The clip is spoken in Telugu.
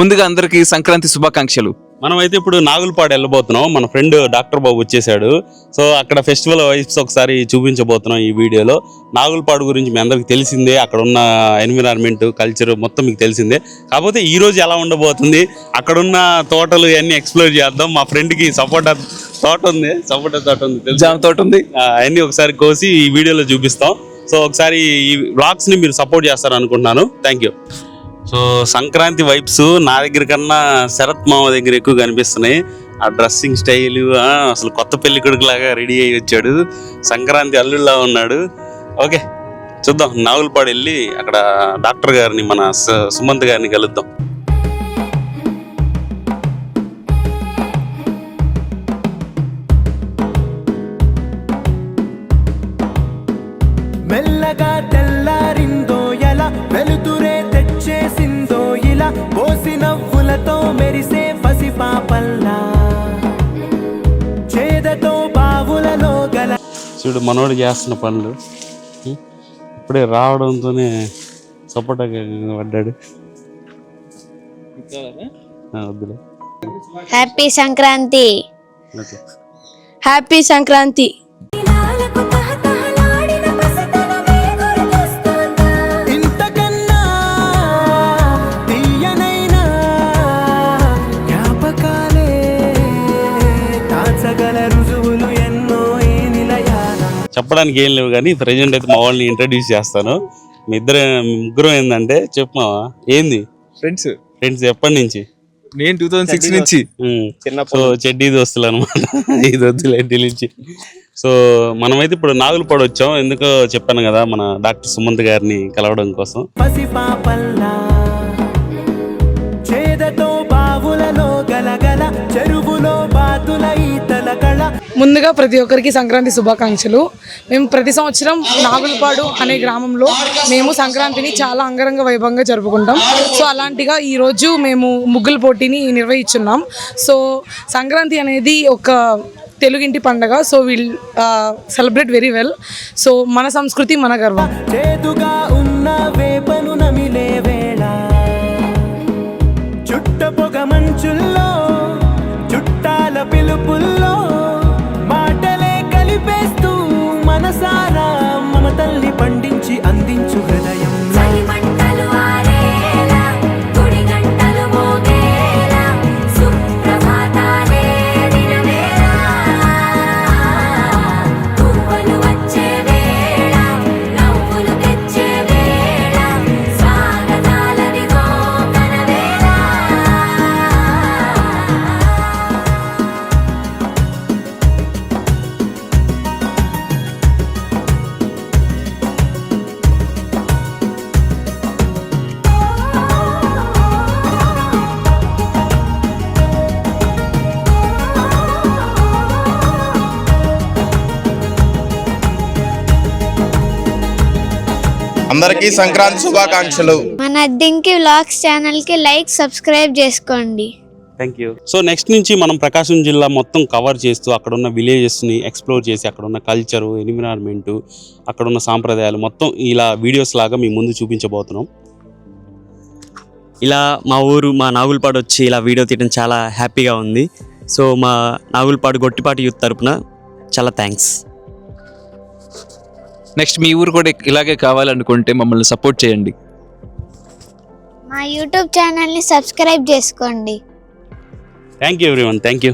ముందుగా అందరికీ సంక్రాంతి శుభాకాంక్షలు. మనమైతే ఇప్పుడు నాగులపాడు వెళ్ళబోతున్నాం. మన ఫ్రెండ్ డాక్టర్ బాబు వచ్చేసాడు సో అక్కడ ఫెస్టివల్ వైబ్స్ ఒకసారి చూపించబోతున్నాం ఈ వీడియోలో. నాగులపాడు గురించి మీ అందరికి తెలిసిందే. అక్కడ ఉన్న ఎన్విరాన్మెంట్ కల్చర్ మొత్తం మీకు తెలిసిందే. కాకపోతే ఈ రోజు ఎలా ఉండబోతుంది? అక్కడ ఉన్న తోటలు ఇవన్నీ ఎక్స్ప్లోర్ చేద్దాం. మా ఫ్రెండ్కి సపోటా తోట ఉంది. సపోటా తోట ఉంది తెలుసా? జామ తోట ఉంది. అవన్నీ ఒకసారి కోసి ఈ వీడియోలో చూపిస్తాం. సో ఒకసారి ఈ వ్లాగ్స్ని మీరు సపోర్ట్ చేస్తారు అనుకుంటున్నాను thank you so Sankranti vibes నా దగ్గర కన్నా శరత్ మామ దగ్గర ఎక్కువ కనిపిస్తున్నాయి. ఆ డ్రెస్సింగ్ స్టైల్ అసలు కొత్త పెళ్ళి కొడుకులాగా రెడీ అయ్యి వచ్చాడు. సంక్రాంతి అల్లుళ్ళ ఉన్నాడు. ఓకే చూద్దాం. నాగులపాడు వెళ్ళి అక్కడ డాక్టర్ గారిని మన స- సుమంత్ గారిని కలుద్దాం. చూడు మనోడు చేస్తున్న పనులు? ఇప్పుడే రావడంతోనే సపోటా పడ్డాడు. వద్దులే. Happy Sankranti. Okay. Happy Sankranti. చెప్పడానికి ఏం లేవు కానీ ప్రజెంట్ అయితే మా వాళ్ళని ఇంట్రడ్యూస్ చేస్తాను. మీ ఇద్దరు ముగ్గురు ఏంటంటే చెప్పమావా ఏంది? ఫ్రెండ్స్ ఫ్రెండ్స్ ఎప్పటి నుంచి? నేను టూ థౌసండ్ సిక్స్ నుంచి. సో చెడ్డీ దోస్తులు అనమాట ఇది వద్దులే నుంచి. సో మనమైతే ఇప్పుడు నాగులపాడు వచ్చాం. ఎందుకో చెప్పాను కదా మన డాక్టర్ సుమంత్ గారిని కలవడం కోసం. ముందుగా ప్రతి ఒక్కరికి సంక్రాంతి శుభాకాంక్షలు. మేము ప్రతి సంవత్సరం నాగులపాడు అనే గ్రామంలో మేము సంక్రాంతిని చాలా అంగరంగ వైభవంగా జరుపుకుంటాం. సో అలాంటిగా ఈరోజు మేము ముగ్గుల పోటీని నిర్వహించున్నాం సో సంక్రాంతి అనేది ఒక తెలుగింటి పండగ. So will celebrate very well. So మన సంస్కృతి మన గర్వం. చుట్టపొగ ఉన్న మంచుల్లో అందరికీ సంక్రాంతి శుభాకాంక్షలు. మన దింకి వ్లాగ్స్ ఛానల్కి లైక్ సబ్స్క్రైబ్ చేసుకోండి. థ్యాంక్ యూ సో నెక్స్ట్ నుంచి మనం ప్రకాశం జిల్లా మొత్తం కవర్ చేస్తూ అక్కడ ఉన్న విలేజెస్ని ఎక్స్ప్లోర్ చేసి అక్కడ ఉన్న కల్చరు ఎన్విరాన్మెంటు అక్కడ ఉన్న సాంప్రదాయాలు మొత్తం ఇలా వీడియోస్ లాగా మీ ముందు చూపించబోతున్నాం. ఇలా మా ఊరు మా నాగులపాడు వచ్చి ఇలా వీడియో తీయడం చాలా హ్యాపీగా ఉంది. సో మా నాగులపాడు గొట్టిపాటి యూత్ తరపున చాలా థ్యాంక్స్ నెక్స్ట్ మీ ఊరు కూడా ఇలాగే కావాలనుకుంటే మమ్మల్ని సపోర్ట్ చేయండి. మా యూట్యూబ్ ఛానల్ని సబ్స్క్రైబ్ చేసుకోండి. Thank you everyone thank you